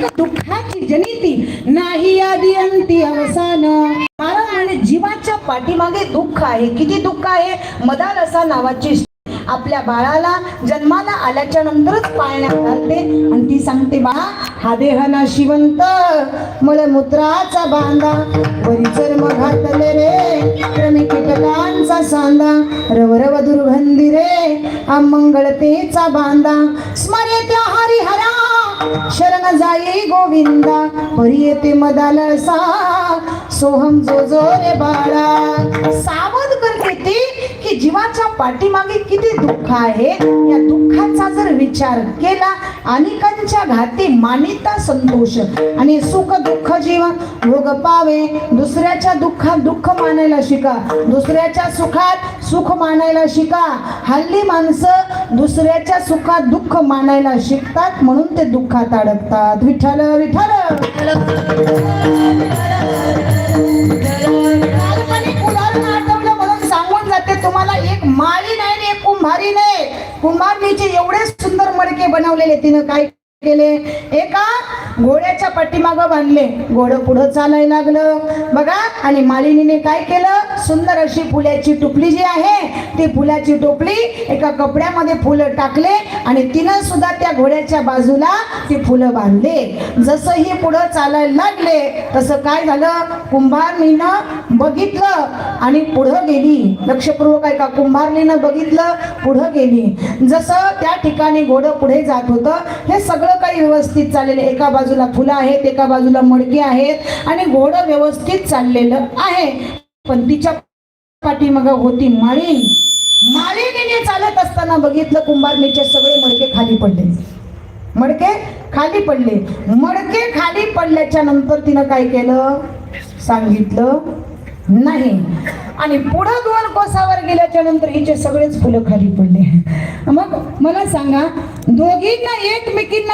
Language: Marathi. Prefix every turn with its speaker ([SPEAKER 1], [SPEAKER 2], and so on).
[SPEAKER 1] अनेक दुःखाची जनिती? नाही आदी अंती अवसान. कारण म्हणजे जीवाच्या पाठीमागे दुःख आहे. किती दुःख आहे? मदाल असा नावाची आपल्या बाळाला जन्माला आल्याच्या नंतरच पाळण्यात घालते. आणि ती सांगते बाळा हा देह ना शिवंत. मळमूत्राचा बांधा. वरी चर्म घातले रे. क्रमी कीटकांचा सांदा रवरव दुर्गंधी रे. अमंगळतेचा बांधा. स्मरे त्या हरिहरा शरण जाई गोविंदा हरी येते मदालसा सोहम जो जो रे बाळा. सावध कर किती की जीवाच्या पाठीमागे किती दुःख आहे या दुःखाचा जर विचार केला अनेकांच्या घाती मानिता संतोष आणि सुख दुःख जीवन भोग पावे दुसऱ्याच्या दुःखात दुःख मानायला शिका दुसऱ्याच्या सुखात सुख मानायला शिका. हल्ली माणसं दुसऱ्याच्या सुखात दुःख मानायला शिकतात म्हणून ते दुःखात अडकतात. विठ्ठल विठ्ठल! नाही एवढे सुंदर मडके बनवलेले तिनं काय गेले एका घोड्याच्या पाठीमाग बांधले. घोडं पुढं चालायला लागलं. बघा आणि मालिनीने काय केलं? सुंदर अशी फुल्याची टोपली जी आहे ती फुलाची टोपली एका कपड्यामध्ये फुलं टाकले आणि तिनं सुद्धा त्या घोड्याच्या बाजूला ती फुलं बांधले. जसं ही पुढं चालायला लागले तसं काय झालं? कुंभारणीनं बघितलं आणि पुढं गेली. लक्षपूर्वक आहे का कुंभारणीनं बघितलं पुढं गेली. जसं त्या ठिकाणी घोडं पुढे जात होतं हे सगळं काही व्यवस्थित चाललेलं एका बाजूला फुलं आहेत एका बाजूला मडके आहेत आणि घोडं व्यवस्थित चाललेलं आहे. पण तिच्या पाठीमागं होती माळी. माळिनीने चालत असताना बघितलं कुंभारणीचे सगळे मडके खाली पडले. मडके खाली पडले. मडके खाली पडल्याच्या नंतर तिनं काय केलं? सांगितलं नाही. आणि पुढं दोन कोसावर गेल्याच्यानंतर हिचे सगळेच फुलं खाली पडले. मग मला सांगा दोघींना एकमेकींना